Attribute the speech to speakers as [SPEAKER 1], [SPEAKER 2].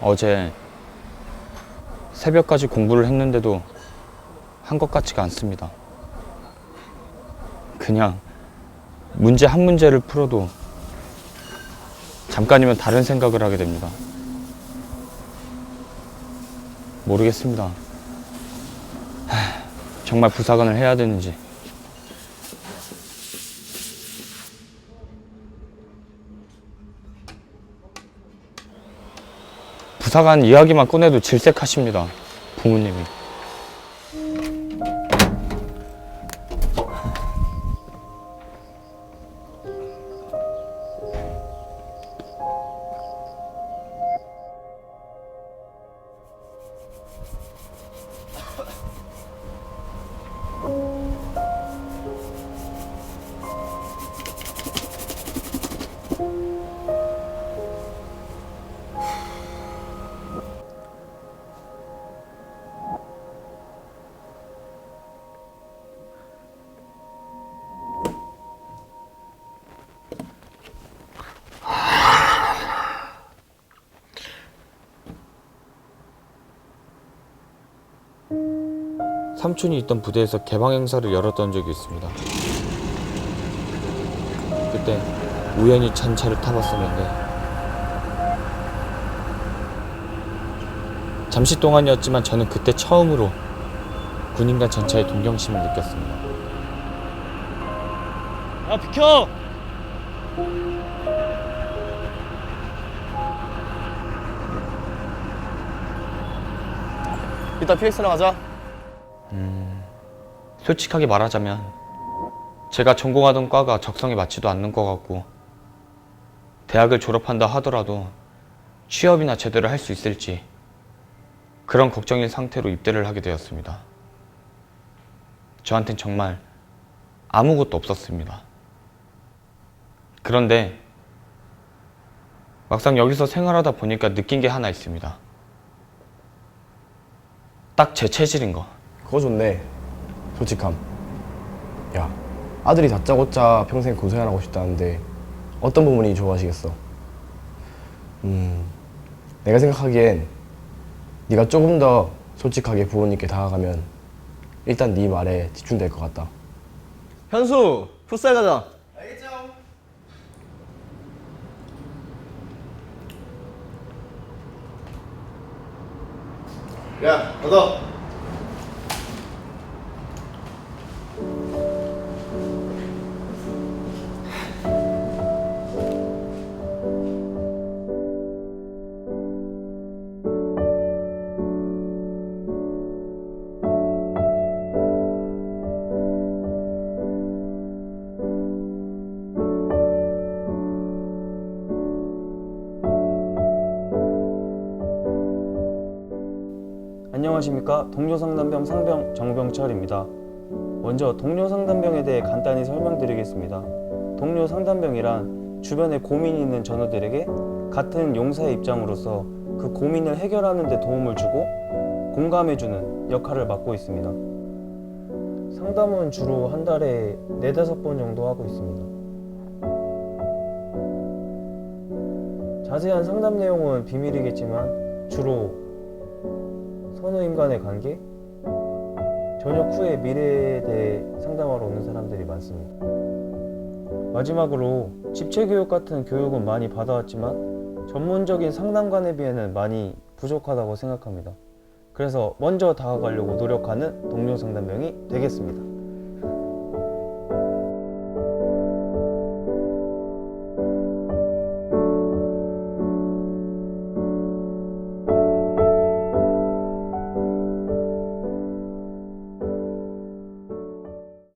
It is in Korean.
[SPEAKER 1] 어제 새벽까지 공부를 했는데도 한 것 같지가 않습니다. 그냥 문제 한 문제를 풀어도 잠깐이면 다른 생각을 하게 됩니다. 모르겠습니다. 하, 정말 부사관을 해야 되는지. 부사관 이야기만 꺼내도 질색하십니다. 부모님이. 삼촌이 있던 부대에서 개방 행사를 열었던 적이 있습니다. 그때 우연히 전차를 타봤었는데 잠시 동안이었지만 저는 그때 처음으로 군인과 전차의 동경심을 느꼈습니다. 야 비켜!
[SPEAKER 2] 이따 PX나 가자.
[SPEAKER 1] 솔직하게 말하자면 제가 전공하던 과가 적성에 맞지도 않는 것 같고 대학을 졸업한다 하더라도 취업이나 제대로 할 수 있을지 그런 걱정인 상태로 입대를 하게 되었습니다. 저한텐 정말 아무것도 없었습니다. 그런데 막상 여기서 생활하다 보니까 느낀 게 하나 있습니다. 딱 제 체질인 거.
[SPEAKER 2] 그거 좋네. 솔직함. 야, 아들이 다짜고짜 평생 고생하고 싶다는데 어떤 부분이 좋아하시겠어? 음, 내가 생각하기엔 네가 조금 더 솔직하게 부모님께 다가가면 일단 네 말에 집중될 것 같다. 현수, 풋살 가자.
[SPEAKER 3] 야, 걷어.
[SPEAKER 4] 안녕하십니까 동료 상담병 상병 정병철입니다. 먼저 동료 상담병에 대해 간단히 설명드리겠습니다. 동료 상담병이란 주변에 고민이 있는 전우들에게 같은 용사의 입장으로서 그 고민을 해결하는 데 도움을 주고 공감해주는 역할을 맡고 있습니다. 상담은 주로 한 달에 네다섯 번 정도 하고 있습니다. 자세한 상담 내용은 비밀이겠지만 주로 선우임 간의 관계, 전역 후의 미래에 대해 상담하러 오는 사람들이 많습니다. 마지막으로 집체교육 같은 교육은 많이 받아왔지만 전문적인 상담관에 비해는 많이 부족하다고 생각합니다. 그래서 먼저 다가가려고 노력하는 동료 상담병이 되겠습니다.